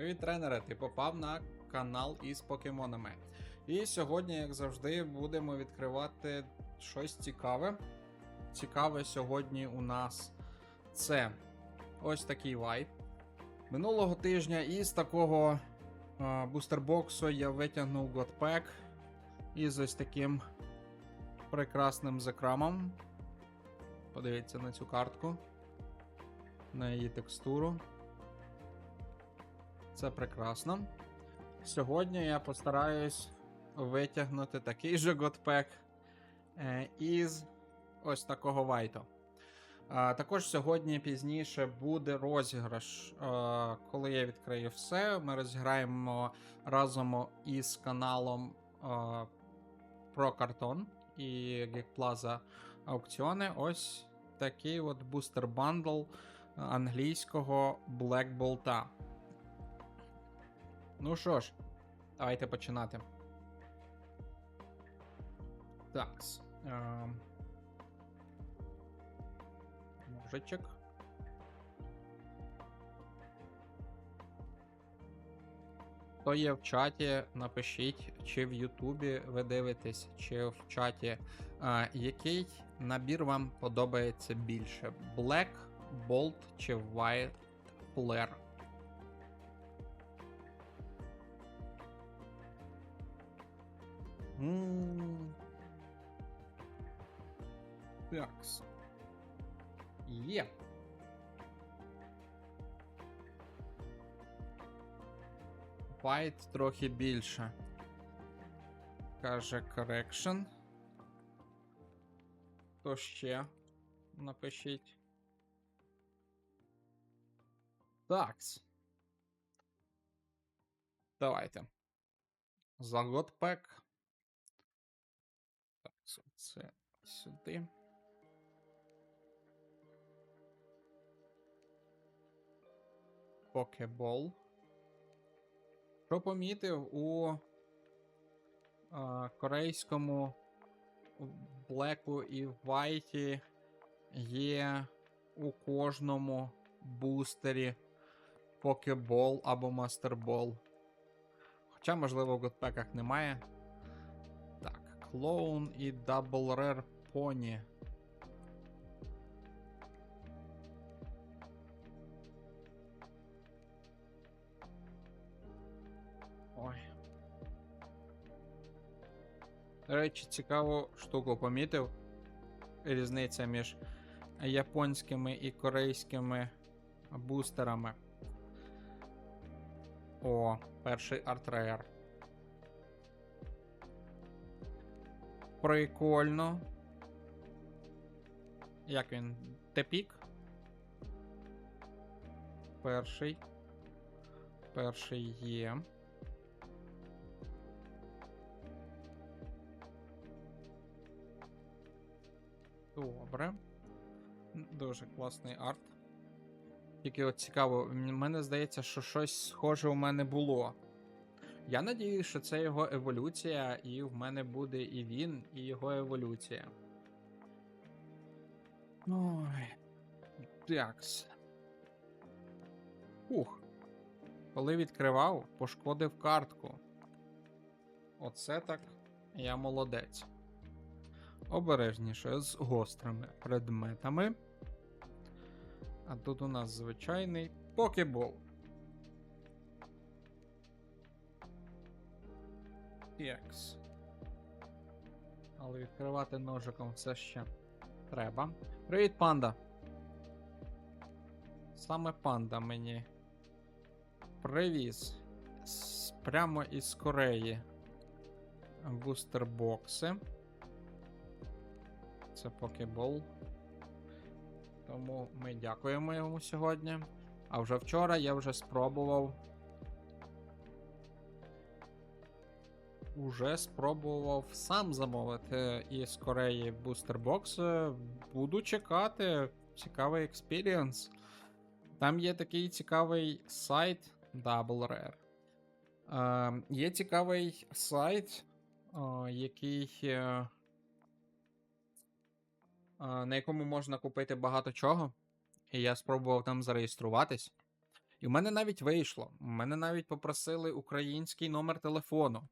Привіт, тренери! Ти попав на канал із покемонами. І сьогодні, як завжди, будемо відкривати щось цікаве. Цікаве сьогодні у нас це ось такий вайт. Минулого тижня із такого а, бустербоксу я витягнув Godpack із ось таким прекрасним закрамом. Подивіться на цю картку, на її текстуру. Це прекрасно. Сьогодні я постараюсь витягнути такий же Godpack е, із ось такого вайту. А, також сьогодні пізніше буде розіграш. Коли я відкрию все, ми розіграємо разом із каналом про картон і Geek Plaza аукціони. Ось такий от бустер бандл англійського Black Bolt. Ну що ж, давайте починати. Так. Ем... Ножичок. Хто є в чаті, напишіть, чи в Ютубі ви дивитесь, чи в чаті, а, який набір вам подобається більше: Black, Bolt чи White Flare. Такс. Є. White трохи більше. Каже correction. Хто ще? Напишіть. Такс. Давайте. За Godpack. Це сюди. Покебол. Що помітив у а, корейському Блеку і Вайті є у кожному бустері Покебол або Мастербол. Хоча, можливо, в Godpack'ах немає. Клоун і Double Rare Pony. Ой. Речі, цікаву штуку помітив. Різниця між японськими і корейськими бустерами. О, перший артрейер. Прикольно. Як він? Тепік? Перший. Перший є. Добре. Дуже класний арт. Тільки от цікаво, м- мене здається, що щось схоже у мене було. Я надію, що це його еволюція, і в мене буде і він, і його еволюція. Ой. Такс. Ух. Коли відкривав, пошкодив картку. Оце так я молодець. Обережніше з гострими предметами. А тут у нас звичайний покебол. Текс. Але відкривати ножиком все ще треба. Привіт, панда! Саме панда мені привіз з- прямо із Кореї бустербокси. Це покебол. Тому ми дякуємо йому сьогодні. А вже вчора я вже спробував. Уже спробував сам замовити із Кореї бустербокс. Буду чекати. Цікавий експірієнс. Там є такий цікавий сайт Double Rare. Е, є цікавий сайт, е, який. е, на якому можна купити багато чого. І я спробував там зареєструватись. І в мене навіть вийшло. У мене навіть попросили український номер телефону,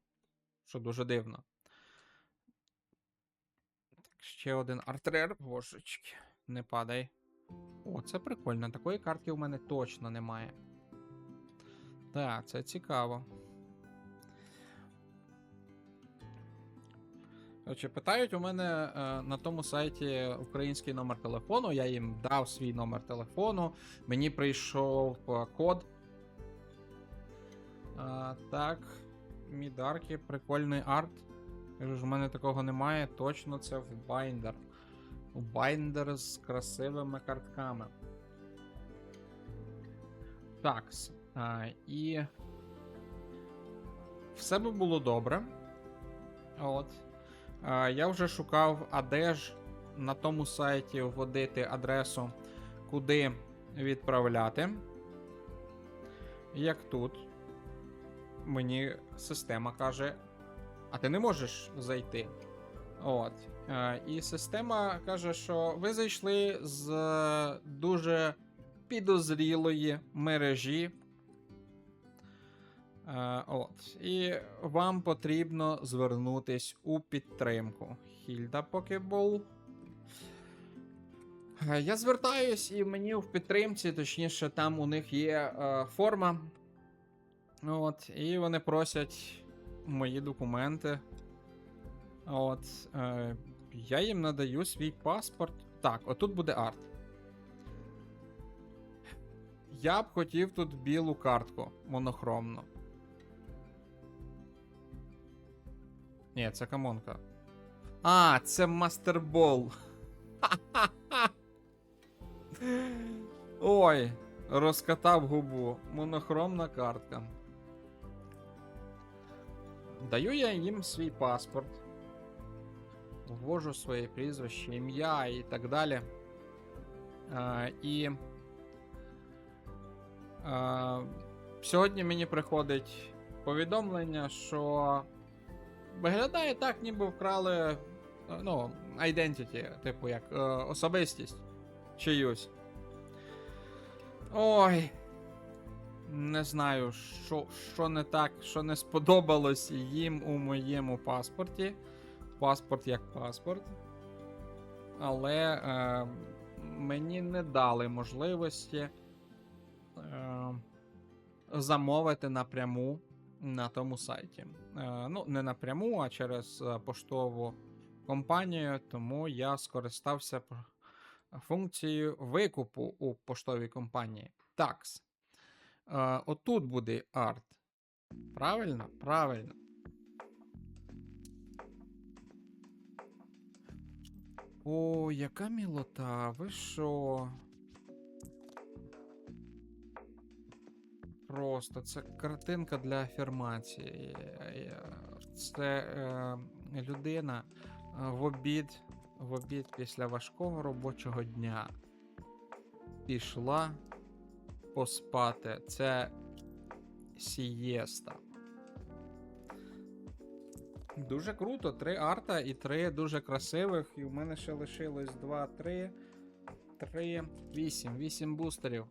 що дуже дивно. Так, ще один артрер. Божечки, не падай. О, це прикольно. Такої картки у мене точно немає. Так, це цікаво. Коротше, питають у мене е, на тому сайті український номер телефону. Я їм дав свій номер телефону. Мені прийшов е, код. А, так, мідарки, прикольний арт. Кажу ж, у мене такого немає. Точно це в Binder. У Binder з красивими картками. Так. А, і. Все би було добре. От. А, я вже шукав, а де ж на тому сайті вводити адресу, куди відправляти. Як тут, мені система каже, а ти не можеш зайти. От. Е, і система каже, що ви зайшли з е, дуже підозрілої мережі. Е, от. І вам потрібно звернутись у підтримку. Хільда Покебол. Я звертаюсь, і мені в підтримці, точніше, там у них є форма. От, і вони просять мої документи. От, е, я їм надаю свій паспорт. Так, отут буде арт. Я б хотів тут білу картку монохромну. Ні, це камонка. А, це мастербол. Ой, розкатав губу. Монохромна картка. Даю я їм свій паспорт. Ввожу своє прізвище, ім'я і так далі. А, і. А, сьогодні мені приходить повідомлення, що виглядає так, ніби вкрали. Ну, identity, типу, як е, особистість чиюсь. Ой. Не знаю, що, що не так, що не сподобалось їм у моєму паспорті. Паспорт як паспорт. Але е, мені не дали можливості е, замовити напряму на тому сайті. Е, ну, не напряму, а через е, поштову компанію, тому я скористався функцією викупу у поштовій компанії. Такс. Е, отут буде арт. Правильно? Правильно. О, яка мілота, ви що? Просто це картинка для афірмації. Це е, людина е, в обід, в обід після важкого робочого дня пішла поспати. Це сієста. Дуже круто. Три арта і три дуже красивих. І в мене ще лишилось 2, 3, 3, 8. 8 бустерів.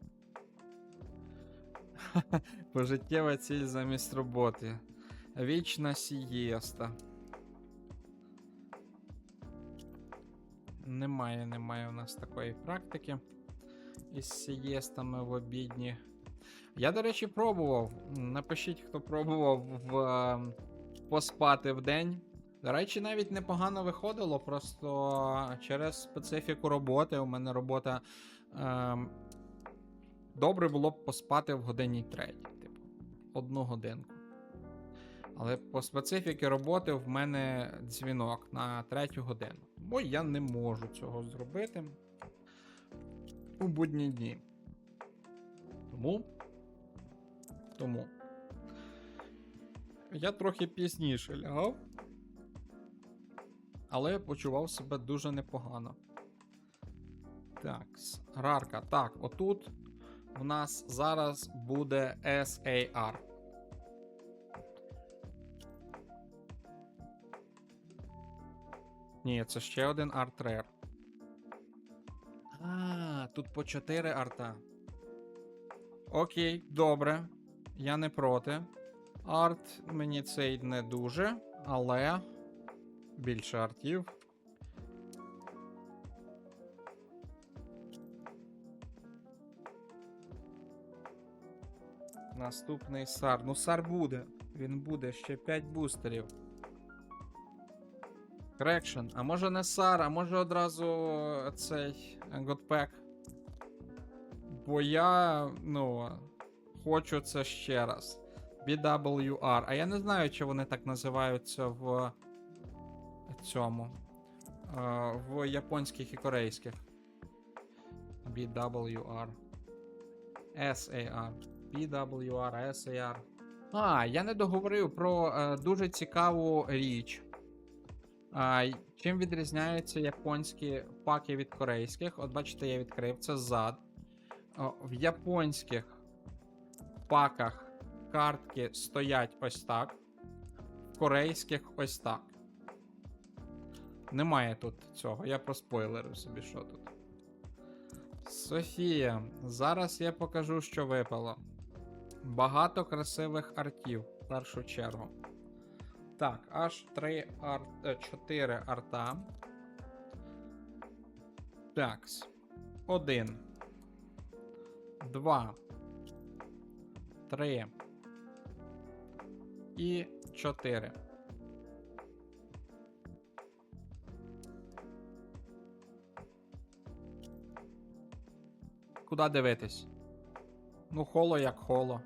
Пожиттєва ціль замість роботи. Вічна сієста. Немає, немає у нас такої практики. Із сієстами в обідні. Я, до речі, пробував. Напишіть, хто пробував в, е, поспати в день. До речі, навіть непогано виходило, просто через специфіку роботи. У мене робота. Е, добре було б поспати в годині третій, типу, одну годинку. Але по специфіки роботи в мене дзвінок на третю годину. Бо я не можу цього зробити у будні дні. Тому. Тому. Я трохи пізніше лягав. Але почував себе дуже непогано. Так, рарка. Так, отут в нас зараз буде SAR. Ні, це ще один арт рер. А, тут по 4 арта. Окей, добре. Я не проти. Арт мені цей не дуже, але більше артів. Наступний сар. Ну, сар буде. Він буде ще 5 бустерів. Крекшн. А може не сар, а може одразу цей Godpack. Бо я, ну, хочу це ще раз. BWR. А я не знаю, чи вони так називаються в цьому. е, В японських і корейських. BWR. SAR. BWR, SAR. А, я не договорив про е, дуже цікаву річ. А, чим відрізняються японські паки від корейських? От бачите, я відкрив це зад. В японських паках картки стоять ось так. В корейських ось так. Немає тут цього. Я проспойлерив собі, що тут. Софія, зараз я покажу, що випало. Багато красивих артів в першу чергу. Так, аж 3 арт, 4 арта. Такс. 1. 2. 3. І 4. Куда дивитись? Ну, холо як холо.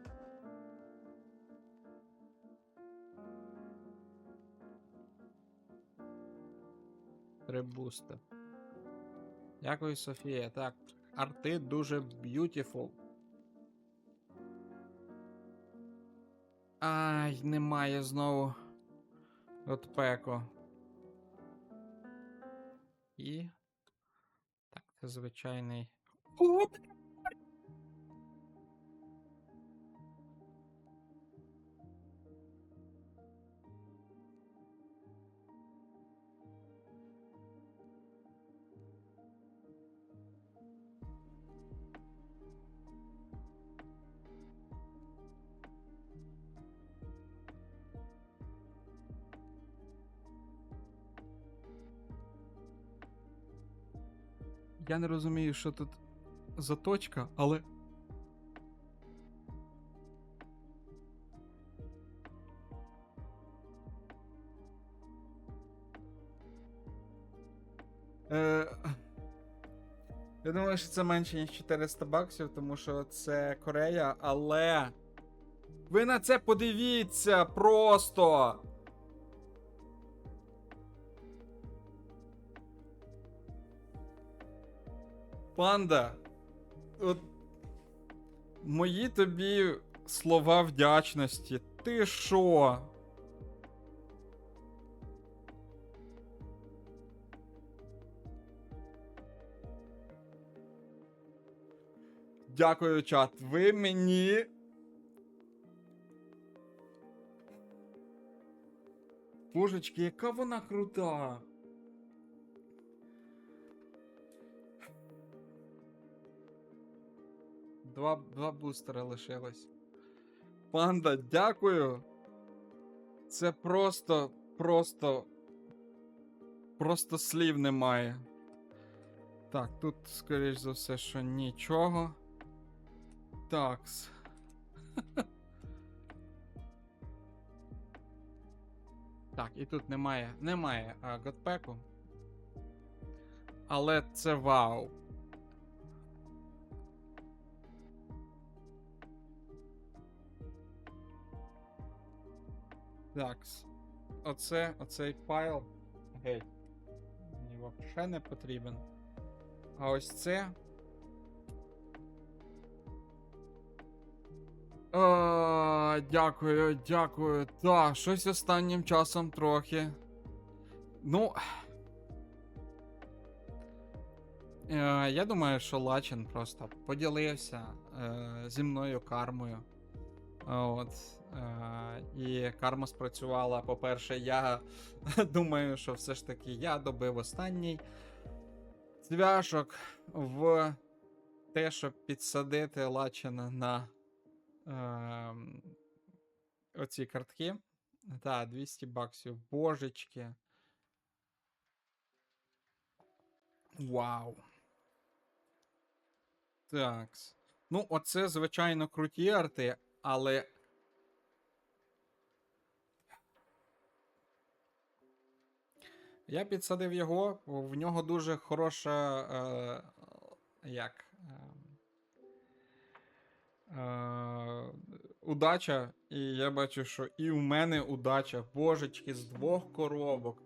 Три бусти. Дякую, Софія. Так, арти дуже beautiful. Ай, немає знову. От пеко. І. Так, це звичайний. О, Я не розумію, що тут за точка, але. Е, я думаю, що це менше, ніж 400 баксів, тому що це Корея, але. Ви на це подивіться просто! Панда, от мої тобі слова вдячності. Ти що? Дякую, чат. Ви мені. Божечки, яка вона крута. Два, два бустера лишилось. Панда, дякую. Це просто, просто. Просто слів немає. Так, тут, скоріш за все, що нічого. Такс. Так, і тут немає. Немає а, Годпеку. Але це вау. Такс. Оце, оцей файл. Гей. Мені взагалі не потрібен. А ось це. А, дякую, дякую. Так, щось останнім часом трохи. Ну. Е, я думаю, що Лачин просто поділився е, зі мною кармою. От. Е, і карма спрацювала. По-перше, я думаю, що все ж таки я добив останній цвяшок в те, щоб підсадити Лачина на е, оці картки. Так, 200 баксів. Божечки. Вау. Такс. Ну, оце, звичайно, круті арти, але. Я підсадив його, в нього дуже хороша. Е, як. Е, е, удача. І я бачу, що і у мене удача. Божечки, з двох коробок.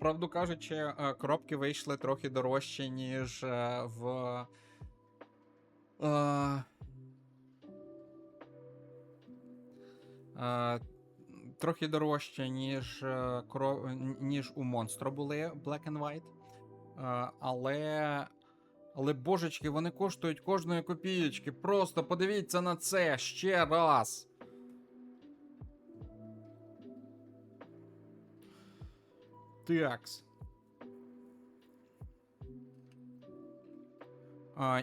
Правду кажучи, е, коробки вийшли трохи дорожче, ніж е, в. Е, е, трохи дорожче, ніж, е, ніж у Монстро були Black and White. Е, але. Але божечки, вони коштують кожної копієчки. Просто подивіться на це ще раз. Такс.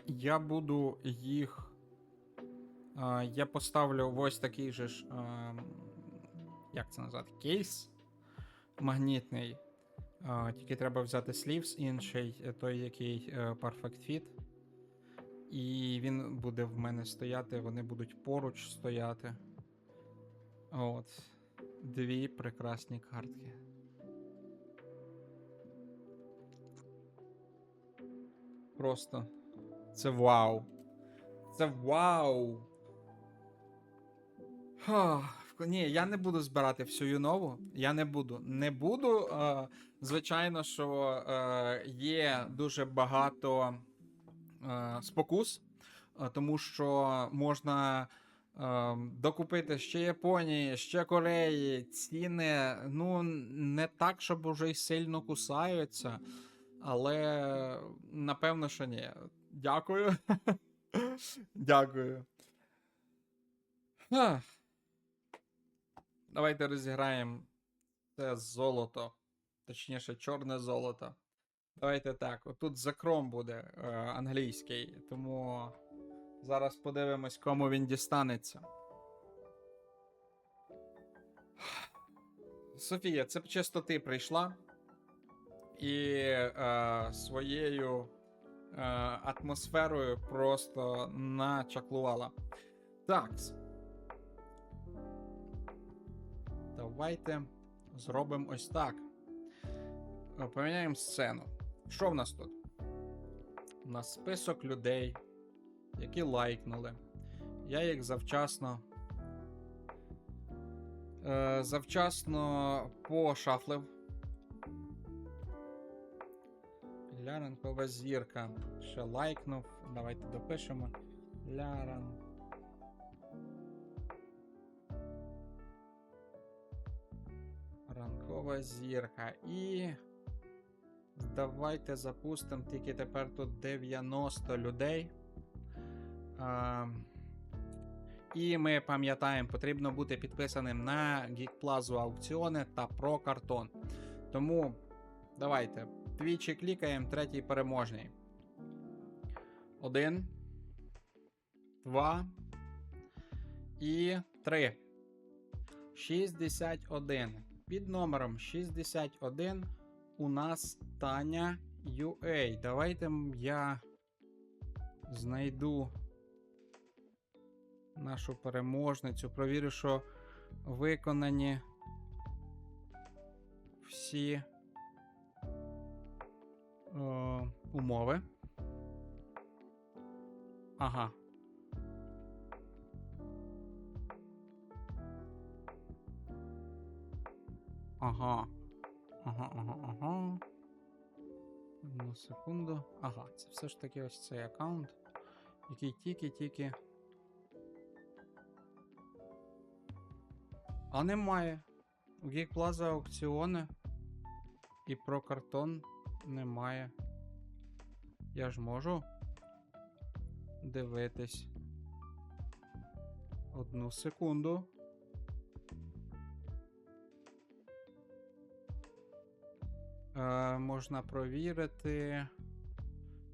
Я буду їх. Я поставлю ось такий же ж. Як це назвати? Кейс магнітний. Тільки треба взяти слівс інший, е, той, який е, Perfect Fit. І він буде в мене стояти, вони будуть поруч стояти. От. Дві прекрасні картки. Просто. Це вау. Це вау. Ха, Ні, я не буду збирати всю юнову. Я не буду. Не буду. Е, звичайно, що е, є дуже багато е, спокус, тому що можна. Докупити ще Японії, ще Кореї, ціни, ну, не так, щоб уже й сильно кусаються. Але напевно, що ні. Дякую. Дякую. Давайте розіграємо це золото. Точніше, чорне золото. Давайте так. Отут закром буде е, англійський, тому зараз подивимось, кому він дістанеться. Софія, це чисто ти прийшла і е, своєю атмосферою просто начаклувала. Такс. Давайте зробимо ось так. Е, Поміняємо сцену. Що в нас тут? У нас список людей, які лайкнули. Я їх завчасно. Е, завчасно пошафлив. Ляренкова зірка. Ще лайкнув. Давайте допишемо. Ляран. Ранкова зірка. І. Давайте запустимо. Тільки тепер тут 90 людей. А, і ми пам'ятаємо, потрібно бути підписаним на Geek аукціони та про картон. Тому давайте. Двічі клікаємо, третій переможний. Один. Два. І три. 61. Під номером 61 у нас Таня UA. Давайте я знайду нашу переможницю. Провірю, що виконані всі е, умови. Ага. Ага. Ага, ага, ага. Одну секунду. Ага, це все ж таки ось цей аккаунт, який тільки-тільки. А немає. У Geek Plaza аукціони і про картон немає. Я ж можу дивитись. Одну секунду. Е, можна провірити.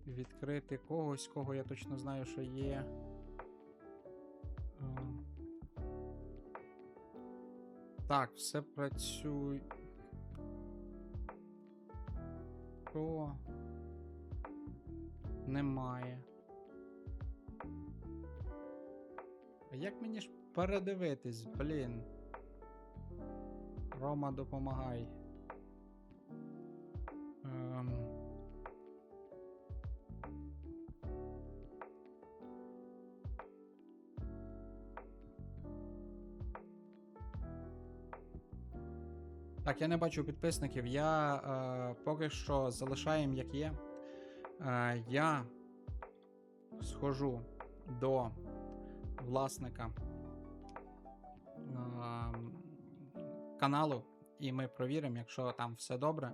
відкрити когось, кого я точно знаю, що є. Е, Так, все працює. Що? Немає. А як мені ж передивитись, блін? Рома, допомагай. Я не бачу підписників. Я е, поки що залишаємо як є. Е, я схожу до власника е, каналу, і ми провіримо, якщо там все добре.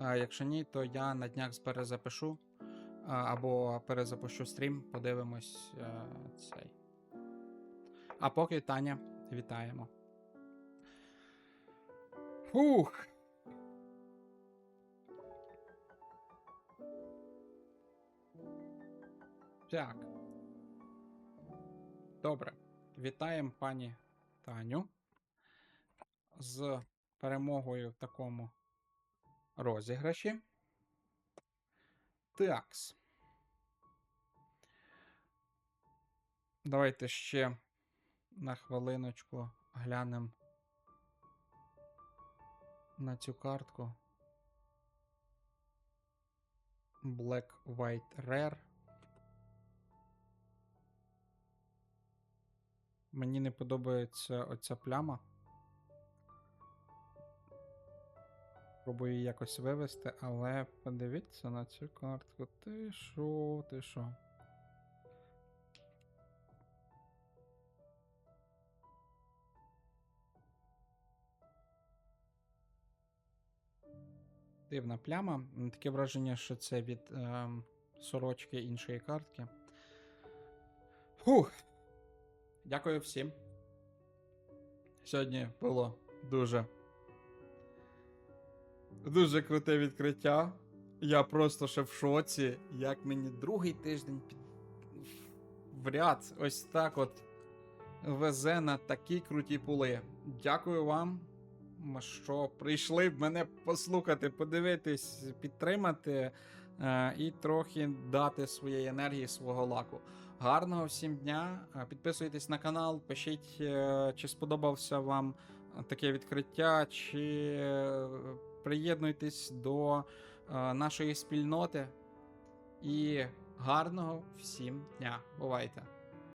Е, якщо ні, то я на днях перезапишу е, або перезапущу стрім, подивимось е, цей. А поки Таня, вітаємо. Фух. Так. Добре. Вітаємо пані Таню з перемогою в такому розіграші. Такс. Давайте ще на хвилиночку глянемо на цю картку. Black White Rare. Мені не подобається оця пляма. Пробую якось вивести, але подивіться на цю картку. Ти що, ти що? Дивна пляма. Таке враження, що це від ем, сорочки іншої картки. Фух. Дякую всім. Сьогодні було дуже. Дуже круте відкриття. Я просто ще в шоці, як мені другий тиждень під... в ряд ось так от везе на такі круті пули. Дякую вам, що прийшли мене послухати, подивитись, підтримати е, і трохи дати своєї енергії, свого лаку. Гарного всім дня. Е, Підписуйтесь на канал, пишіть, е, чи сподобався вам таке відкриття, чи приєднуйтесь до нашої спільноти. І гарного всім дня. Бувайте!